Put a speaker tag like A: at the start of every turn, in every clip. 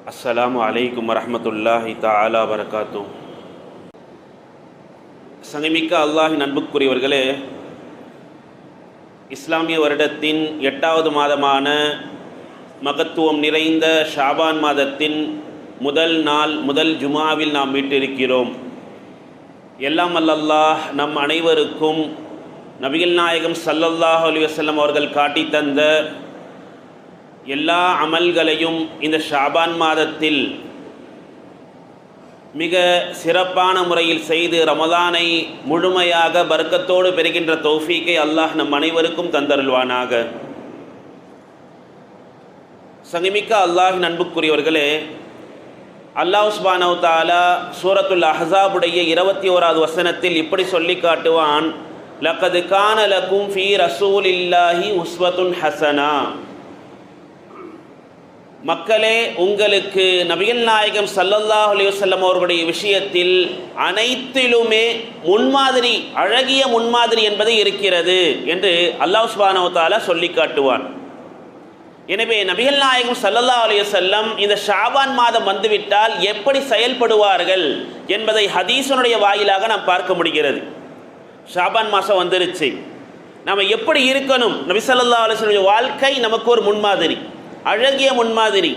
A: அஸ்லாம் அலைக்கும் வரமத்துல்லாஹி தாலா வரகாத்தும் சங்கமிக்க அல்லாஹின் அன்புக்குரியவர்களே இஸ்லாமிய வருடத்தின் எட்டாவது மாதமான மகத்துவம் நிறைந்த ஷாபான் மாதத்தின் முதல் நாள் முதல் ஜுமாவில் நாம் மீட்டிருக்கிறோம் எல்லாம் அல்லல்லாஹ் நம் அனைவருக்கும் நபிகள் நாயகம் சல்லல்லாஹ் அலி வசல்லம் அவர்கள் காட்டி தந்த எல்லா அமல்களையும் இந்த ஷாபான் மாதத்தில் மிக சிறப்பான முறையில் செய்து ரமதானை முழுமையாக பர்க்கத்தோடு பெறுகின்ற தௌஃபீக்கை அல்லாஹ் நம் அனைவருக்கும் தந்தருள்வானாக. சங்கமிக்க அல்லாஹ் நண்புக்குரியவர்களே அல்லாஹ் சுபானவ் தாலா சூரத்துல் அஹ்ஸாபுடைய இருபத்தி ஓராவது வசனத்தில் இப்படி சொல்லி காட்டுவான் லக்கது கான லக்கும் ஃபீ ரசூலில்லாஹி உஸ்வத்துன் ஹசனா. மக்களே உங்களுக்கு நபிகள் நாயகம் சல்லல்லாஹ் அலிவசல்லம் அவர்களுடைய விஷயத்தில் அனைத்திலுமே முன்மாதிரி அழகிய முன்மாதிரி என்பது இருக்கிறது என்று அல்லாஹ் சுபானவத்தாலா சொல்லி காட்டுவான். எனவே நபிகள் நாயகம் சல்லல்லா அலிவசல்லம் இந்த ஷாபான் மாதம் வந்துவிட்டால் எப்படி செயல்படுவார்கள் என்பதை ஹதீசனுடைய வாயிலாக நாம் பார்க்க முடிகிறது. ஷாபான் மாதம் வந்துருச்சு. நம்ம எப்படி இருக்கணும்? நபி சல்லா அலுவலுடைய வாழ்க்கை நமக்கு ஒரு முன்மாதிரி. அழகிய முன்மாதிரி.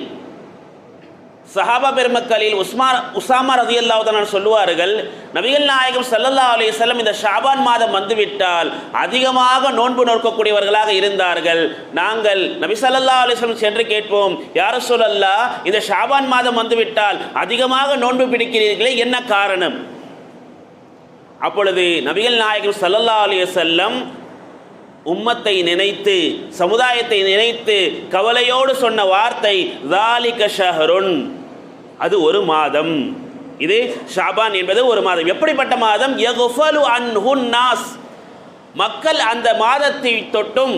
A: சஹாபா பெருமக்களில் உஸ்மா உசாமா ரதி அல்லாவுதான் சொல்லுவார்கள் நபிகள் நாயகம் சல்லல்லா அலையம் இந்த ஷாபான் மாதம் வந்துவிட்டால் அதிகமாக நோன்பு நோக்கக்கூடியவர்களாக இருந்தார்கள். நாங்கள் நபி சல்லல்லா அலிஸ்லம் சென்று கேட்போம் யார சொல்லல்லா இந்த ஷாபான் மாதம் வந்துவிட்டால் அதிகமாக நோன்பு பிடிக்கிறீர்களே என்ன காரணம்? அப்பொழுது நபிகள் நாயகம் சல்லல்லா அலைய செல்லம் உம்மத்தை நினைத்து சமுதாயத்தை நினைத்து கவலையோடு சொன்ன வார்த்தை தாலிக ஷஹருன். அது ஒரு மாதம். இது ஷாபான் என்பது ஒரு மாதம். எப்படிப்பட்ட மாதம்? நாஸ் மக்கள் அந்த மாதத்தை தொட்டும்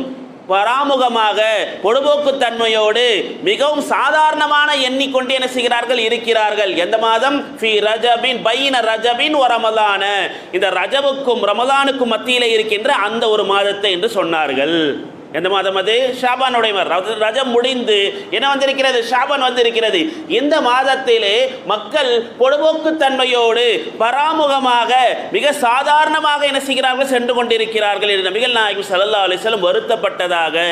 A: பராமுகமாக பொழுபோக்குத்தன்மையோடு மிகவும் சாதாரணமான எண்ணிக்கொண்டு என்ன செய்கிறார்கள்? இருக்கிறார்கள். எந்த மாதம்? ஃபி ரஜபின் பைன ரஜபின் ரமலான. இந்த ரஜபுக்கும் ரமலானுக்கும் மத்தியில் இருக்கின்ற அந்த ஒரு மாதத்தை என்று சொன்னார்கள். எந்த மாதம் அது? ஷாபானுடைய மாதம். ரஜம் முடிந்து என்ன வந்திருக்கிறது? ஷாபான் வந்திருக்கிறது. இந்த மாதத்திலே மக்கள் பொடுபோக்குத்தன்மையோடு பராமுகமாக மிக சாதாரணமாக என்ன செய்கிறார்கள்? சென்று கொண்டிருக்கிறார்கள் என்று நபிகள் நாயகம் சல்லா அலிஸ்லம் வருத்தப்பட்டதாக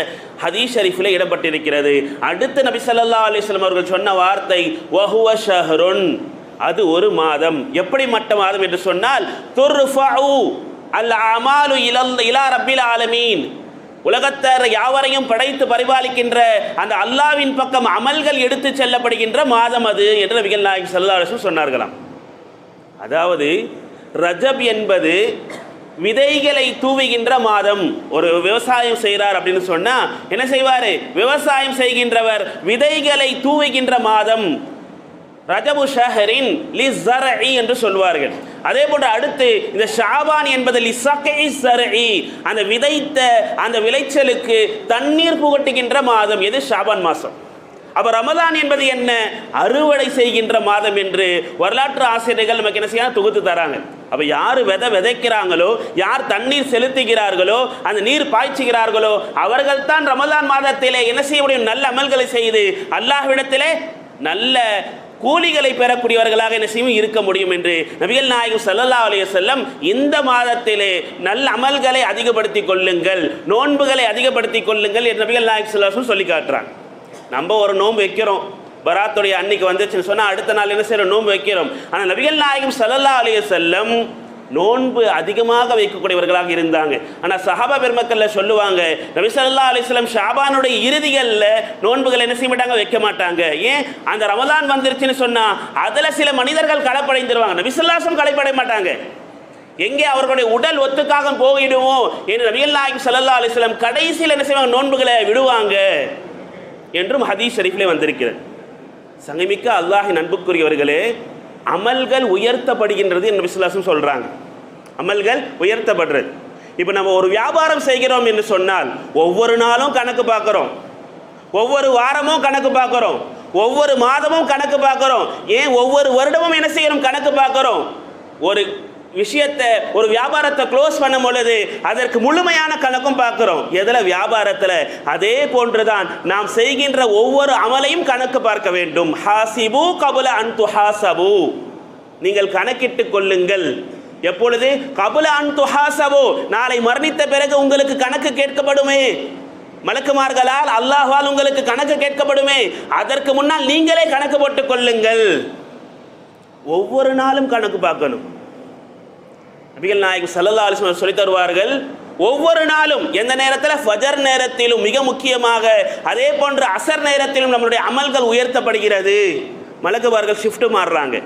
A: ஹதீஸ் ஷரீஃபில் இடப்பட்டிருக்கிறது அடுத்து நபி சல்லா அலிஸ்லம் அவர்கள் சொன்ன வார்த்தை வஹுவ ஷஹருன். அது ஒரு மாதம். எப்படி மட்ட மாதம் என்று சொன்னால் துர்ஃபஉ அல் அமாலு இலல் இலா ரப்பில் ஆலமீன். உலகத்தார் யாவரையும் படைத்து பரிபாலிக்கின்ற அந்த அல்லாவின் பக்கம் அமல்கள் எடுத்து செல்லப்படுகின்ற மாதம் அது என்று நபிகள் நாயகம் செல்லாரசும் சொன்னார்களாம். அதாவது ரஜப் என்பது விதைகளை தூவுகின்ற மாதம். ஒரு விவசாயம் செய்கிறார் அப்படின்னு சொன்னால் என்ன செய்வார்? விவசாயம் செய்கின்றவர் விதைகளை தூவுகின்ற மாதம். ரஜபு ஷஹரின் லி ஜரஇ என்று சொல்வார்கள். அதே போன்று அடுத்து இந்த ஷாபான் என்பது லி சகை அந்த விதைத்த அந்த விளைச்சலுக்கு தண்ணீர் புகட்டுகின்ற மாதம் எது? ஷாபான் மாதம். அப்போ ரமதான் என்பது என்ன? அறுவடை செய்கின்ற மாதம் என்று வரலாற்று ஆசிரியர்கள் நமக்கு என்ன செய்ய தொகுத்து தராங்க. அப்போ யார் விதை விதைக்கிறாங்களோ யார் தண்ணீர் செலுத்துகிறார்களோ அந்த நீர் பாய்ச்சுகிறார்களோ அவர்கள் தான் ரமதான் மாதத்திலே என்ன செய்ய முடியும் நல்ல அமல்களை செய்து அல்லாஹ்விடத்திலே நல்ல கூலிகளை பெறக்கூடியவர்களாக என்ன செய்யும்? இருக்க முடியும் என்று நபிகள் நாயகம் சல்லல்லா அலைய செல்லம் இந்த மாதத்திலே நல்ல அமல்களை அதிகப்படுத்தி கொள்ளுங்கள் நோன்புகளை அதிகப்படுத்திக் கொள்ளுங்கள் என்று நபிகள் நாயகம் செல்லாசும் சொல்லி காட்டுறாங்க. நம்ம ஒரு நோன்பு வைக்கிறோம். பராத்துடைய அன்னைக்கு வந்துச்சுன்னு சொன்னால் அடுத்த நாள் என்ன செய்யறோம்? நோன்பு வைக்கிறோம். ஆனால் நபிகள் நாயகம் சல்லல்லா அலைய செல்லம் நோன்பு அதிகமாக வைக்கக்கூடியவர்களாக இருந்தாங்க. ஆனால் சஹாபா பெருமக்கள்ல சொல்லுவாங்க நபி அலிஸ்லாம் ஷாபானுடைய இறுதிகளில் நோன்புகள் என்ன செய்ய மாட்டாங்க வைக்க மாட்டாங்க. ஏன்? அந்த ரமதான் வந்துருச்சுன்னு சொன்னா அதுல சில மனிதர்கள் களைப்படைந்துருவாங்க. நபி களைப்படைய மாட்டாங்க. எங்கே அவர்களுடைய உடல் ஒத்துக்காக போயிடுமோ என்று நபிகள் நாயகம் சல்லா அலிஸ்லாம் கடைசியில் என்ன செய்வாங்க? நோன்புகளை விடுவாங்க என்றும் ஹதீஸ் ஷரீஃபிலே வந்திருக்கிறது. சங்கமிக்க அல்லாஹின் அன்புக்குரியவர்களே அமல்கள் உயர்த்தப்படுகின்றது என்று விசுவாசம் சொல்கிறாங்க அமல்கள் உயர்த்தப்படுறது. இப்போ நம்ம ஒரு வியாபாரம் செய்கிறோம் என்று சொன்னால் ஒவ்வொரு நாளும் கணக்கு பார்க்குறோம். ஒவ்வொரு வாரமும் கணக்கு பார்க்குறோம். ஒவ்வொரு மாதமும் கணக்கு பார்க்குறோம். ஏன் ஒவ்வொரு வருடமும் என்ன செய்யணும்? கணக்கு பார்க்குறோம். ஒரு விஷயத்தை ஒரு வியாபாரத்தை க்ளோஸ் பண்ணும் பொழுது அதற்கு முழுமையான கணக்கும் பார்க்குறோம். எதில்? வியாபாரத்தில். அதே போன்றுதான் நாம் செய்கின்ற ஒவ்வொரு அமலையும் கணக்கு பார்க்க வேண்டும். ஹாசிபு கபுல அன் துஹாசபு. நீங்கள் கணக்கிட்டு கொள்ளுங்கள். எப்பொழுது? கபுல அன் துஹாசவோ நாளை மரணித்த பிறகு உங்களுக்கு கணக்கு கேட்கப்படுமே. மலக்குமார்களால் அல்லாஹால் உங்களுக்கு கணக்கு கேட்கப்படுமே. அதற்கு முன்னால் நீங்களே கணக்கு போட்டுக் கொள்ளுங்கள். ஒவ்வொரு நாளும் கணக்கு பார்க்கணும். நபிகள் நாயகம் சல்லா அலிஸ்மர் சொல்லி தருவார்கள் ஒவ்வொரு நாளும் எந்த நேரத்தில்? ஃபஜர் நேரத்திலும் மிக முக்கியமாக அதே போன்று அசர் நேரத்திலும் நம்மளுடைய அமல்கள் உயர்த்தப்படுகிறது. மலக்குவார்கள் ஷிஃப்ட் மாறுறாங்க.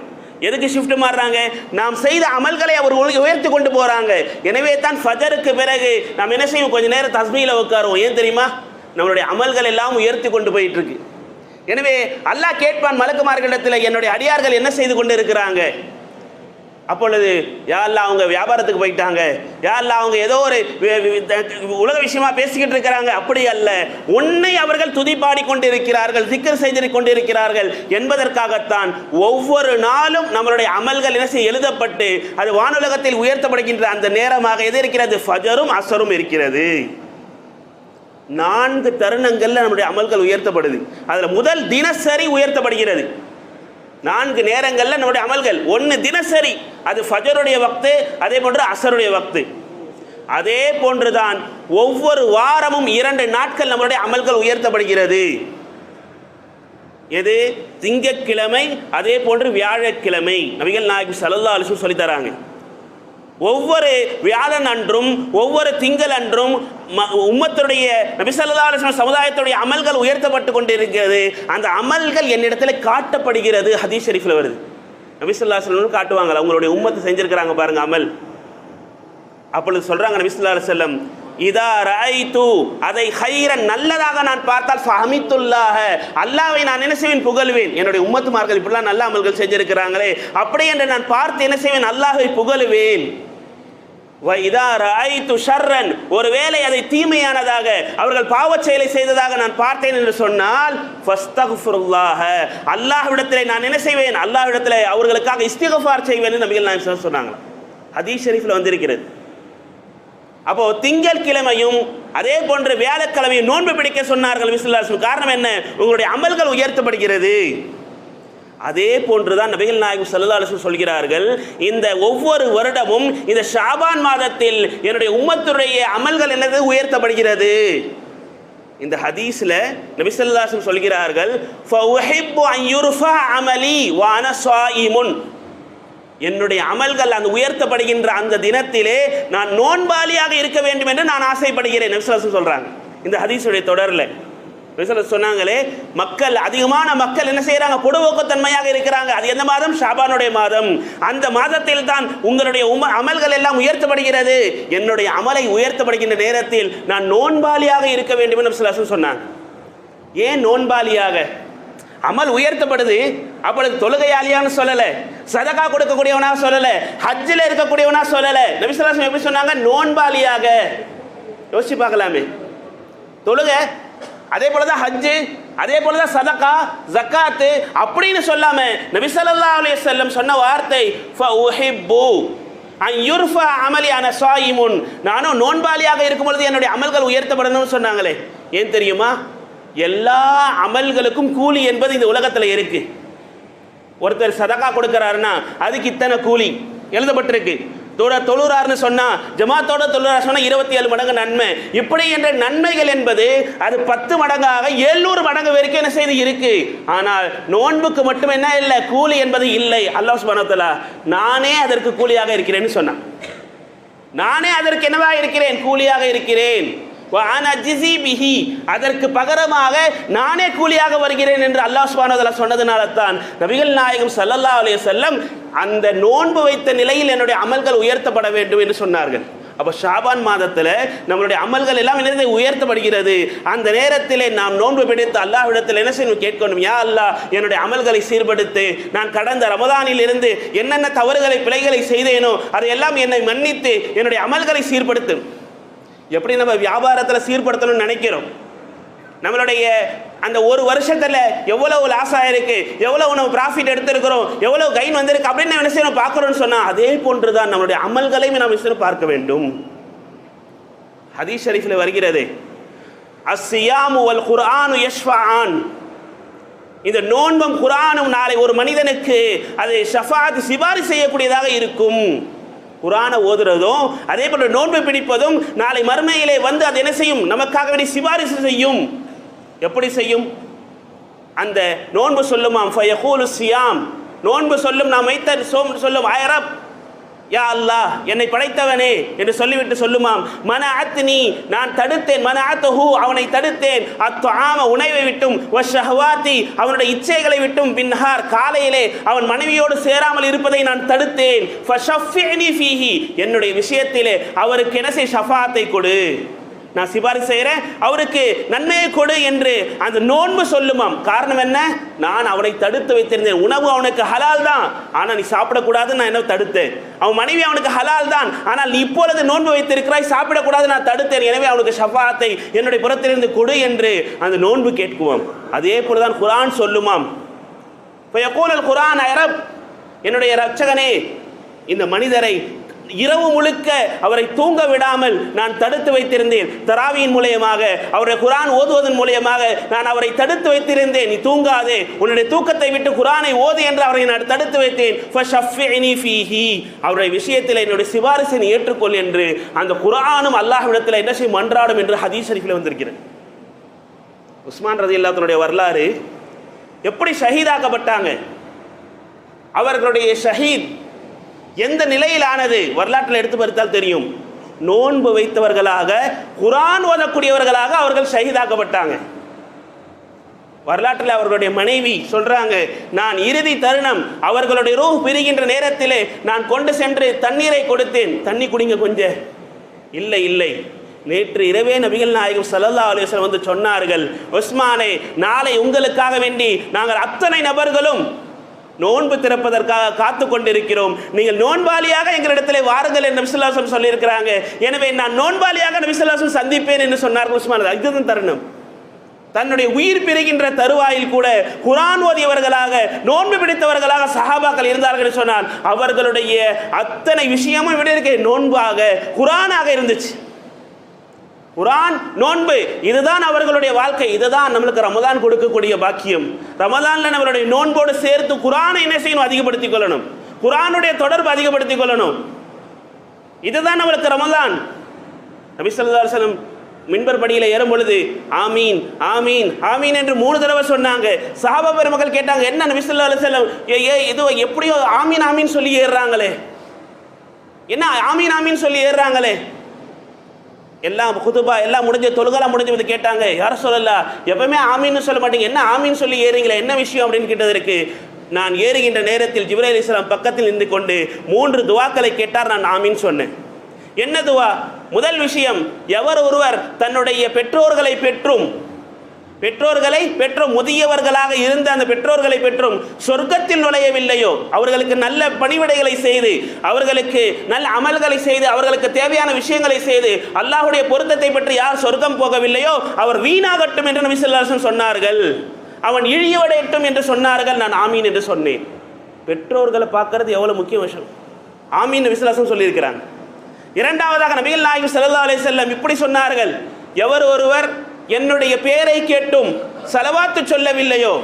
A: எதுக்கு ஷிஃப்ட் மாறுறாங்க? நாம் செய்த அமல்களை அவர் உயர்த்தி கொண்டு போகிறாங்க எனவே தான் ஃபஜருக்கு பிறகு நாம் என்ன செய்வோம்? கொஞ்ச நேரம் தஸ்மியில் உட்காருவோம். ஏன் தெரியுமா? நம்மளுடைய அமல்கள் எல்லாம் உயர்த்தி கொண்டு போயிட்டு இருக்கு எனவே அல்லாஹ் கேட்பான் மலக்குமார்களிடத்தில் என்னுடைய அடியார்கள் என்ன செய்து கொண்டு இருக்கிறாங்க? அப்பொழுது யாரெல்லாம் அவங்க வியாபாரத்துக்கு போயிட்டாங்க. யாரெல்லாம் அவங்க ஏதோ ஒரு உலக விஷயமா பேசிக்கிட்டு இருக்கிறாங்க. அப்படி அல்ல. உன்னை அவர்கள் துதிப்பாடி கொண்டிருக்கிறார்கள் சிக்கர் செய்து கொண்டிருக்கிறார்கள் என்பதற்காகத்தான் ஒவ்வொரு நாளும் நம்மளுடைய அமல்கள் என்ன செய்ய எழுதப்பட்டு அது வானுலகத்தில் உயர்த்தப்படுகின்ற அந்த நேரமாக எது இருக்கிறது? ஃபஜரும் அசரும் இருக்கிறது. நான்கு தருணங்களில் நம்முடைய அமல்கள் உயர்த்தப்படுது. அதில் முதல் தினசரி உயர்த்தப்படுகிறது. நான்கு நேரங்களில் நம்முடைய அமல்கள். ஒன்று தினசரி அது ஃபஜருடைய வக்து அதே போன்று அசருடைய வக்து. அதே போன்றுதான் ஒவ்வொரு வாரமும் இரண்டு நாட்கள் நம்மளுடைய அமல்கள் உயர்த்தப்படுகிறது. எது? திங்கக்கிழமை அதே போன்று வியாழக்கிழமை. நபிகள் நாயகம் சல்லா அலிசும் சொல்லித்தராங்க ஒவ்வொரு வியாழன் அன்றும் ஒவ்வொரு திங்கள் அன்றும் உம்மத்துடைய நபிசல்லா அலிஸ்லாம் சமுதாயத்துடைய அமல்கள் உயர்த்தப்பட்டு கொண்டிருக்கிறது. அந்த அமல்கள் என்னிடத்தில் காட்டப்படுகிறது. ஹதீஸ் ஷெரீஃபில் வருது. நபிசல்லா அலுவலம் காட்டுவாங்களா அவங்களுடைய உம்மத்தை செஞ்சிருக்கிறாங்க பாருங்க அமல். அப்பொழுது சொல்கிறாங்க நபிசுல்லா செல்லம் இதா ராய்து அதை ஹைரன் நல்லதாக நான் பார்த்தால் ஃபஹமித்துல்லாஹ அல்லாவை நான் என்ன செய்வேன் புகழ்வேன். என்னுடைய உம்மத்துமார்கள் இப்படிலாம் நல்ல அமல்கள் செஞ்சிருக்கிறாங்களே அப்படி என்று நான் பார்த்து என்ன செய்வேன் அல்லாஹை புகழுவேன் வ இதா ராய்து ஷர்ரன் ஒருவேளை அதை தீமையானதாக அவர்கள் பாவச் செயலை செய்ததாக நான் பார்த்தேன் என்று சொன்னால் ஃபஸ்தக்ஃபிருல்லாஹ அல்லாஹ்விடத்திலே நான் என்ன செய்வேன்? அல்லாஹ்விடத்திலே அவர்களுக்காக இஸ்திகஃபார் செய்வேன் நம்பிகள் நபிகள் நாயகம் சொன்னாங்க ஹதீஸ் ஷெரீஃபில் வந்திருக்கிறது. அப்போ திங்கள் கிழமையும் அதே போன்று வியாழக்கிழமையும் நோன்பு பிடிக்க சொன்னார்கள் விசுல்லாசம் காரணம் என்ன? உங்களுடைய அமல்கள் உயர்த்தப்படுகிறது. அதே போன்றுதான் நபிகள் நாயகம் ஸல்லல்லாஹு சொல்கிறார்கள் இந்த ஒவ்வொரு வருடமும் இந்த ஷாபான் மாதத்தில் என்னுடைய உம்மத்துடைய அமல்கள் என்னது? உயர்த்தப்படுகிறது. இந்த ஹதீஸ்ல நபி சொல்கிறார்கள் அமலி வான அன என்னுடைய அமல்கள் அந்த உயர்த்தப்படுகின்ற அந்த தினத்திலே நான் நோன்பாளியாக இருக்க வேண்டும் என்று நான் ஆசைப்படுகிறேன் நபிசுல்லாசம் சொல்றாங்க. இந்த ஹதீஸுடைய தொடரில் நபிசுல்லாஸ் சொன்னாங்களே மக்கள் அதிகமான மக்கள் என்ன செய்யறாங்க? பொடுவோக்கத்தன்மையாக இருக்கிறாங்க. அது எந்த மாதம்? ஷாபானுடைய மாதம். அந்த மாதத்தில் தான் உங்களுடைய உம அமல்கள் எல்லாம் உயர்த்தப்படுகிறது. என்னுடைய அமலை உயர்த்தப்படுகின்ற நேரத்தில் நான் நோன்பாளியாக இருக்க வேண்டும் என்று நபிசுல்லாசம் சொன்னாங்க. ஏன் நோன்பாளியாக? அமல் உயர்த்தப்படுது. அப்பொழுது தொழுகையாளியான்னு சொல்லல. சதகா கொடுக்கக்கூடியவனா சொல்லல. ஹஜ்ஜில் இருக்கக்கூடியவனா சொல்லல. நபிசுல்லாசம் எப்படி சொன்னாங்க? நோன்பாளியாக. யோசிச்சு பார்க்கலாமே. தொழுகை அதே போல தான் ஹஜ்ஜு அதே போல தான் சதகா ஜக்காத்து அப்படின்னு சொல்லாம நபி ஸல்லல்லாஹு அலைஹி வஸல்லம் சொன்ன வார்த்தை அமலி அன சாயிமுன் நானும் நோன்பாளியாக இருக்கும் பொழுது என்னுடைய அமல்கள் உயர்த்தப்படணும்னு சொன்னாங்களே. ஏன் தெரியுமா? எல்லா அமல்களுக்கும் கூலி என்பது இந்த உலகத்தில் இருக்கு. ஒருத்தர் சதகா கொடுக்கிறாருன்னா அதுக்கு இத்தனை கூலி எழுதப்பட்டிருக்கு. தொட தொழுறாருன்னு சொன்னா ஜமாத்தோட தொழுறாரு சொன்னா இருபத்தி ஏழு மடங்கு நன்மை. இப்படி என்ற நன்மைகள் என்பது அது பத்து மடங்காக எழுநூறு மடங்கு வரைக்கும் என்ன செய்து இருக்கு. ஆனால் நோன்புக்கு மட்டும் என்ன இல்லை கூலி என்பது இல்லை. அல்லாஹ் சுப்ஹானஹு நானே அதற்கு கூலியாக இருக்கிறேன்னு சொன்னான். நானே அதற்கு என்னவா இருக்கிறேன்? கூலியாக இருக்கிறேன். பிஹி அதற்கு பகரமாக நானே கூலியாக வருகிறேன் என்று அல்லாஹ் சுபானதலா சொன்னதுனால தான் நபிகள் நாயகம் சல்லல்லா அலைய செல்லம் அந்த நோன்பு வைத்த நிலையில் என்னுடைய அமல்கள் உயர்த்தப்பட வேண்டும் என்று சொன்னார்கள். அப்போ ஷாபான் மாதத்தில் நம்மளுடைய அமல்கள் எல்லாம் என்னது? உயர்த்தப்படுகிறது. அந்த நேரத்தில் நாம் நோன்பு பிடித்து அல்லாஹ்விடத்தில் என்ன செய்யணும் கேட்கணும்? யா அல்லா என்னுடைய அமல்களை சீர்படுத்து நான் கடந்த ரமதானில் இருந்து என்னென்ன தவறுகளை பிழைகளை செய்தேனோ அதையெல்லாம் என்னை மன்னித்து என்னுடைய அமல்களை சீர்படுத்தும் எப்படி நம்ம வியாபாரத்தில் சீர்படுத்தணும்னு நினைக்கிறோம்? நம்மளுடைய அந்த ஒரு வருஷத்தில் எவ்வளவு லாஸ் ஆயிருக்கு எவ்வளவு நம்ம ப்ராஃபிட் எடுத்திருக்கிறோம் எவ்வளவு கைன் வந்திருக்கு அப்படின்னு நம்ம விஷயம் பார்க்குறோம்னு சொன்னால் அதே அதே போன்றுதான் நம்மளுடைய அமல்களையும் நாம் விஷயம் பார்க்க வேண்டும். ஹதீஸ் ஷரீஃபில் வருகிறது அஸ்ஸியாமு வல் குர்ஆனு யஷ்ஃபஆன். இந்த நோன்பும் குரானும் நாளை ஒரு மனிதனுக்கு அது ஷஃபாத் சிபாரி செய்யக்கூடியதாக இருக்கும். குரானை ஓதுறதும் அதே போல நோன்பு பிடிப்பதும் நாளை மறுமையிலே வந்து அது என்ன செய்யும்? நமக்காக வேண்டி சிபாரிசு செய்யும். எப்படி செய்யும்? அந்த நோன்பு சொல்லுமாம் ஃபயகூலு சியாம். நோன்பு சொல்லும் நாம் வைத்த சோம் சொல்லும் ஆயரப் யா அல்லாஹ் என்னை படைத்தவனே என்று சொல்லிவிட்டு சொல்லுமாம். மன அத்னி நான் தடுத்தேன். மன அத்தஹு அவனை தடுத்தேன். அத்து ஆம உணவை விட்டும். வஷஹவாத்தி அவனுடைய இச்சைகளை விட்டும். பின்ஹார் காலையிலே அவன் மனைவியோடு சேராமல் இருப்பதை நான் தடுத்தேன். ஃபஷஃபினி ஃபீஹி என்னுடைய விஷயத்திலே அவருக்கு என்ன செய்? ஷஃபாத்தை கொடு. நான் சிபாரிசு செய்கிறேன் அவருக்கு நன்மையை கொடு என்று அந்த நோன்பு சொல்லுமாம். காரணம் என்ன? நான் அவனை தடுத்து வைத்திருந்தேன். உணவு அவனுக்கு ஹலால் தான். ஆனால் நீ சாப்பிடக்கூடாதுன்னு நான் என்ன தடுத்தேன். அவன் மனைவி அவனுக்கு ஹலால் தான். ஆனால் நீ இப்பொழுது நோன்பு வைத்திருக்கிறாய். சாப்பிடக்கூடாது நான் தடுத்தேன். எனவே அவனுக்கு ஷஃபாத்தை என்னுடைய புறத்திலிருந்து கொடு என்று அந்த நோன்பு கேட்குவோம். அதே போல தான் குரான் சொல்லுமாம். இப்போ யகூலல் குரான் அரப் என்னுடைய ரட்சகனே இந்த மனிதரை இரவு முழுக்க அவரை தூங்க விடாமல் நான் தடுத்து வைத்திருந்தேன். தராவியின் மூலியமாக அவருடைய குரான் ஓதுவதன் மூலியமாக நான் அவரை தடுத்து வைத்திருந்தேன். நீ தூங்காதே. உன்னுடைய தூக்கத்தை விட்டு குரானை ஓது என்று அவரை நான் தடுத்து வைத்தேன். அவருடைய விஷயத்தில் என்னுடைய சிபாரிசை நீ ஏற்றுக்கொள் என்று அந்த குரானும் அல்லாஹ்விடத்தில் என்ன செய்யும்? மன்றாடும் என்று ஹதீஸ் ஷரீஃபில் வந்திருக்கிறது. உஸ்மான் ரதி அல்லாத்தனுடைய வரலாறு எப்படி ஷஹீதாக்கப்பட்டாங்க? அவர்களுடைய ஷஹீத் எந்த நிலையிலானது? வரலாற்றில் எடுத்து பார்த்தால் தெரியும். நோன்பு வைத்தவர்களாக குரான் ஓதக்கூடியவர்களாக அவர்கள் ஷஹீதாக்கப்பட்டாங்க. வரலாற்றில் அவர்களுடைய மனைவி சொல்றாங்க நான் இறுதி தருணம் அவர்களுடைய ரூ பிரிகின்ற நேரத்திலே நான் கொண்டு சென்று தண்ணீரை கொடுத்தேன். தண்ணி குடிங்க கொஞ்சம். இல்லை இல்லை. நேற்று இரவே நபிகள் நாயகம் சல்லல்லா அலைஹி வந்து சொன்னார்கள் உஸ்மானே நாளை உங்களுக்காக வேண்டி நாங்கள் அத்தனை நபர்களும் நோன்பு திறப்பதற்காக காத்து கொண்டிருக்கிறோம் நீங்கள் நோன்பாளியாக எங்களிடத்தில் வாருங்கள் என்று நபிசுல்லாசம் சொல்லியிருக்கிறாங்க. எனவே நான் நோன்பாளியாக நபிசுல்லாசம் சந்திப்பேன் என்று சொன்னார்கள் உஸ்மான். இதுதான் தருணம். தன்னுடைய உயிர் பிரிகின்ற தருவாயில் கூட குரான் ஓதியவர்களாக நோன்பு பிடித்தவர்களாக சஹாபாக்கள் இருந்தார்கள் சொன்னால் அவர்களுடைய அத்தனை விஷயமும் விட இருக்க நோன்பாக குரானாக இருந்துச்சு. குரான் நோன்பு இதுதான் அவர்களுடைய வாழ்க்கை இதுதான் நம்மளுக்கு ரமதான் கொடுக்கக்கூடிய பாக்கியம். ரமதான்ல நம்மளுடைய நோன்போடு சேர்த்து குரானை என்ன செய்யணும்? அதிகப்படுத்திக் கொள்ளணும். குரானுடைய தொடர்பு அதிகப்படுத்திக் கொள்ளணும். இதுதான் நம்மளுக்கு ரமதான். நபி மின்பர் படியில் ஏறும் பொழுது ஆமீன் ஆமீன் ஆமீன் என்று மூணு தடவை சொன்னாங்க. சஹாபா பெருமக்கள் கேட்டாங்க என்ன நபி ஸல்லல்லாஹு ஏ ஏ இது எப்படியோ ஆமீன் ஆமீன் சொல்லி ஏறுறாங்களே. என்ன ஆமீன் ஆமீன் சொல்லி ஏறுறாங்களே? எல்லாம் குதுபா எல்லாம் முடிஞ்ச தொழுகலாம் முடிஞ்சு வந்து கேட்டாங்க. யாரும் சொல்லல? எப்பவுமே ஆமின்னு சொல்ல மாட்டீங்க. என்ன ஆமீன்னு சொல்லி ஏறீங்களே என்ன விஷயம் அப்படின்னு கேட்டதற்கு நான் ஏறுகின்ற நேரத்தில் ஜிப்ரேல் இஸ்லாம் பக்கத்தில் நின்று கொண்டு மூன்று துவாக்களை கேட்டார் நான் ஆமீன் சொன்னேன். என்ன துவா? முதல் விஷயம் எவர் ஒருவர் தன்னுடைய பெற்றோர்களை பெற்றும் பெற்றோர்களை பெற்ற முதியவர்களாக இருந்த அந்த பெற்றோர்களை பெற்றும் சொர்க்கத்தில் நுழையவில்லையோ அவர்களுக்கு நல்ல பணிவிடைகளை செய்து அவர்களுக்கு நல்ல அமல்களை செய்து அவர்களுக்கு தேவையான விஷயங்களை செய்து அல்லாஹுடைய பொருத்தத்தை பற்றி யார் சொர்க்கம் போகவில்லையோ அவர் வீணாகட்டும் என்று நபி சொன்னார்கள். அவன் இழிவடையட்டும் என்று சொன்னார்கள். நான் ஆமீன் என்று சொன்னேன். பெற்றோர்களை பார்க்கறது எவ்வளவு முக்கிய விஷயம். ஆமீன் விசுவாசம் சொல்லியிருக்கிறாங்க. இரண்டாவதாக நபிகள் நாயகம் செல்லா அலைஹி செல்லம் இப்படி சொன்னார்கள். எவர் ஒருவர் என்னுடைய பேரை கேட்டும் செலவாத்து சொல்லவில்லையோ?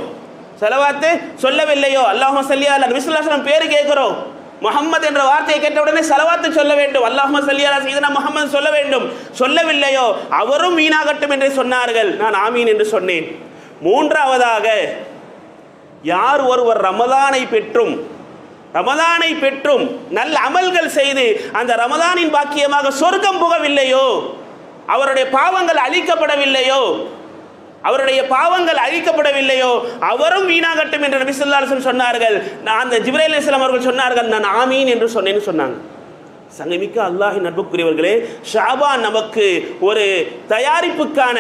A: செலவாத்து சொல்லவில்லையோ? அல்லாஹ் சல்லியா அலா நபி பேர் கேட்கிறோம். முகமது என்ற வார்த்தையை கேட்ட உடனே செலவாத்து சொல்ல வேண்டும். அல்லாஹும சல்லி அலா முகமது சொல்ல வேண்டும். சொல்லவில்லையோ? அவரும் வீணாகட்டும் என்று சொன்னார்கள். நான் ஆமீன் என்று சொன்னேன். மூன்றாவதாக யார் ஒருவர் ரமதானை பெற்றும் ரமதானை பெற்றும் நல்ல அமல்கள் செய்து அந்த ரமதானின் பாக்கியமாக சொர்க்கம் புகவில்லையோ? அவருடைய பாவங்கள் அழிக்கப்படவில்லையோ? அவருடைய பாவங்கள் அழிக்கப்படவில்லையோ? அவரும் வீணாகட்டும் என்று நபி ஸல்லல்லாஹு சொன்னார்கள். நான் அந்த ஜிப்ரேல் இஸ்லாம் அவர்கள் சொன்னார்கள் நான் ஆமீன் என்று சொன்னேன்னு சொன்னாங்க. சங்கமிக்க அல்லாஹின் நட்புக்குரியவர்களே ஷாபான் நமக்கு ஒரு தயாரிப்புக்கான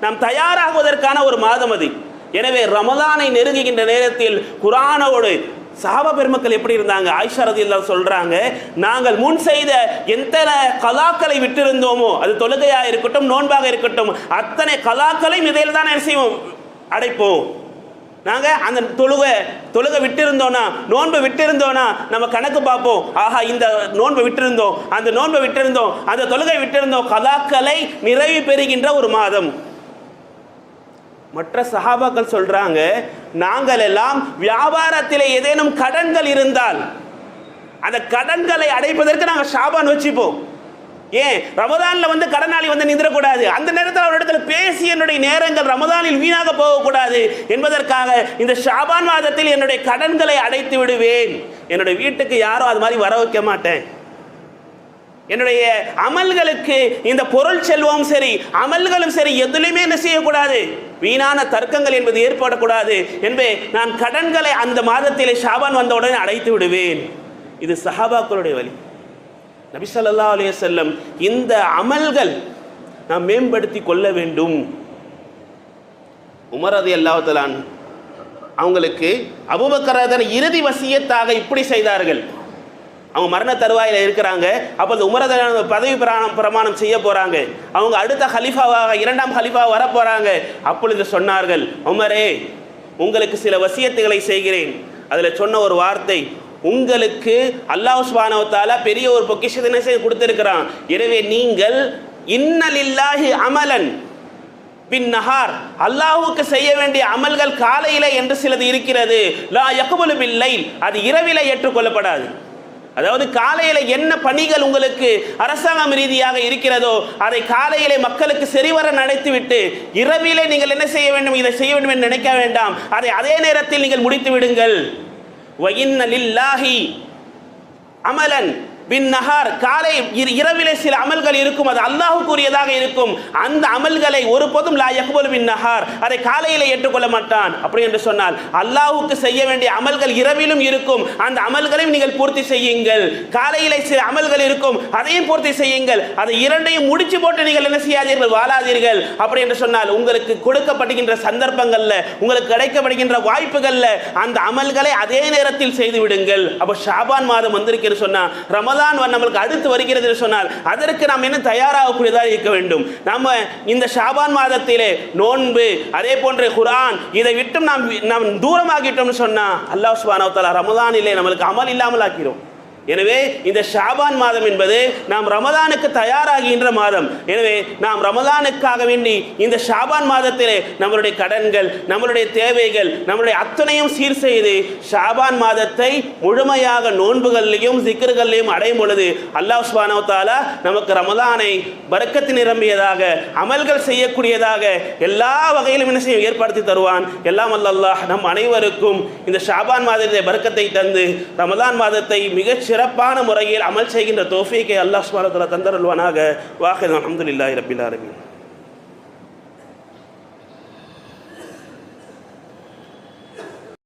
A: நாம் தயாராகுவதற்கான ஒரு மாதம் அது. எனவே ரமலானை நெருங்குகின்ற நேரத்தில் குரானோடு சஹாபா பெருமக்கள் எப்படி இருந்தாங்க? ஆயிஷா ரதியல்லாஹு சொல்றாங்க நாங்கள் முன் செய்த எத்தனை கலாக்களை விட்டிருந்தோமோ அது தொழுகையா இருக்கட்டும் நோன்பாக இருக்கட்டும் அத்தனை கலாக்களையும் இதையில் தான் என்ன செய்வோம்? அடைப்போம். நாங்க அந்த தொழுகை தொழுகை விட்டிருந்தோன்னா நோன்பை விட்டிருந்தோன்னா நம்ம கணக்கு பார்ப்போம். ஆஹா இந்த நோன்பை விட்டிருந்தோம் அந்த நோன்பை விட்டிருந்தோம் அந்த தொழுகை விட்டிருந்தோம் கலாக்களை நிறைவு பெறுகின்ற ஒரு மாதம். மற்ற சஹாபாக்கள் சொல்றாங்க நாங்கள் எல்லாம் வியாபாரத்தில் ஏதேனும் கடன்கள் இருந்தால் அந்த கடன்களை அடைப்பதற்கு நாங்கள் ஷாபான் வச்சுப்போம். ஏன்? ரமதானில் வந்து கடனாளி வந்து நிந்திரக்கூடாது. அந்த நேரத்தில் அவரிடத்தில் பேசி என்னுடைய நேரங்கள் ரமதானில் வீணாக போகக்கூடாது என்பதற்காக இந்த ஷாபான் மாதத்தில் என்னுடைய கடன்களை அடைத்து விடுவேன். என்னுடைய வீட்டுக்கு யாரும் அது மாதிரி வர வைக்க மாட்டேன். என்னுடைய அமல்களுக்கு இந்த பொருள் செல்வம் சரி அமல்களும் சரி எதுலையுமே என்ன செய்யக்கூடாது? வீணான தர்க்கங்கள் என்பது ஏற்படக்கூடாது என்பே நான் கடன்களை அந்த மாதத்திலே ஷாபான் வந்தவுடன் அடைத்து விடுவேன். இது சஹாபாக்களுடைய வழி. நபி ஸல்லல்லாஹு அலைஹி இந்த அமல்கள் நாம் மேம்படுத்தி கொள்ள வேண்டும். உமரது ரதி அல்லாஹலான் அவங்களுக்கு அபுபக்கரதன் இறுதி வசியத்தாக இப்படி செய்தார்கள். அவங்க மரண தருவாயில் இருக்கிறாங்க. அப்போ அந்த உமரதன பதவி பிரமாணம் பிரமாணம் செய்ய போகிறாங்க அவங்க அடுத்த ஹலிஃபாவாக இரண்டாம் ஹலிஃபா வர போகிறாங்க அப்பொழுது சொன்னார்கள் உமரே உங்களுக்கு சில வசியத்துகளை செய்கிறேன். அதில் சொன்ன ஒரு வார்த்தை உங்களுக்கு அல்லாஹ் சுபானவத்தால பெரிய ஒரு பொக்கிஷத்தினை செய்து கொடுத்திருக்கிறான். எனவே நீங்கள் இன்னலில்லாஹி அமலன். பின் நஹார் அல்லாஹுக்கு செய்ய வேண்டிய அமல்கள் காலையில என்று சிலது இருக்கிறது. லா யக்புலு பில்லை அது இரவில ஏற்றுக்கொள்ளப்படாது. அதாவது காலையில் என்ன பணிகள் உங்களுக்கு அரசாங்கம் ரீதியாக இருக்கிறதோ அதை காலையிலே மக்களுக்கு சரிவர நடத்திவிட்டு இரவிலே நீங்கள் என்ன செய்ய வேண்டும் இதை செய்ய வேண்டும் என்று நினைக்க வேண்டாம். அதை அதே நேரத்தில் நீங்கள் முடித்து விடுங்கள். வயின்னலில்லாஹி அமலன். பின் நகார் காலை இரவிலே சில அமல்கள் இருக்கும் அது அல்லாஹுக்குரியதாக இருக்கும். அந்த அமல்களை ஒருபோதும் லா யக்புல் பின் நகார் அதை காலையிலே ஏற்றுக்கொள்ள மாட்டான். அப்படி என்று சொன்னால் அல்லாஹுக்கு செய்ய வேண்டிய அமல்கள் இரவிலும் இருக்கும். அந்த அமல்களையும் நீங்கள் பூர்த்தி செய்யுங்கள். காலையிலே சில அமல்கள் இருக்கும் அதையும் பூர்த்தி செய்யுங்கள். அதை இரண்டையும் முடிச்சு போட்டு நீங்கள் என்ன செய்யாதீர்கள்? வாழாதீர்கள். அப்படி என்று சொன்னால் உங்களுக்கு கொடுக்கப்படுகின்ற சந்தர்ப்பங்கள்ல உங்களுக்கு கிடைக்கப்படுகின்ற வாய்ப்புகள்ல அந்த அமல்களை அதே நேரத்தில் செய்து விடுங்கள். அப்போ ஷாபான் மாதம் வந்திருக்கிறது சொன்னா ரமதான் நம்மளுக்கு அடுத்து வருகிறது என்று சொன்னால் அதற்கு நாம் என்ன தயாராகக்கூடியதாக இருக்க வேண்டும். நம்ம இந்த ஷாபான் மாதத்திலே நோன்பு அதே போன்ற குரான் இதை விட்டு நாம் நாம் தூரமாகிட்டோம்னு சொன்னா அல்லாஹ் சுப்ஹானஹு வ தஆலா ரமதானிலே நம்மளுக்கு அமல் இல்லாமல் ஆக்கிறோம் எனவே இந்த ஷாபான் மாதம் என்பது நாம் ரமதானுக்கு தயாராகின்ற மாதம். எனவே நாம் ரமதானுக்காக வேண்டி இந்த ஷாபான் மாதத்திலே நம்மளுடைய கடன்கள் நம்மளுடைய தேவைகள் நம்மளுடைய அத்தனையும் சீர் செய்து ஷாபான் மாதத்தை முழுமையாக நோன்புகள்லையும் சிக்கர்களையும் அடையும் பொழுது அல்லாஹ் சுபானவத்தாலா நமக்கு ரமதானை வரக்கத்து நிரம்பியதாக அமல்கள் செய்யக்கூடியதாக எல்லா வகையிலும் என்ன செய்யும் ஏற்படுத்தி தருவான். எல்லாம் அல்லாஹ் நம் அனைவருக்கும் இந்த ஷாபான் மாதத்தை பரக்கத்தை தந்து ரமதான் மாதத்தை மிகச் சிறப்பான முறையில் அமல் செய்கின்ற தோஃபீக்கை அல்லாஹ் சுப்ஹானஹு வ தஆலா தந்தருள்வானாக. வாஹித் அல்ஹம்துலில்லாஹி ரப்பில்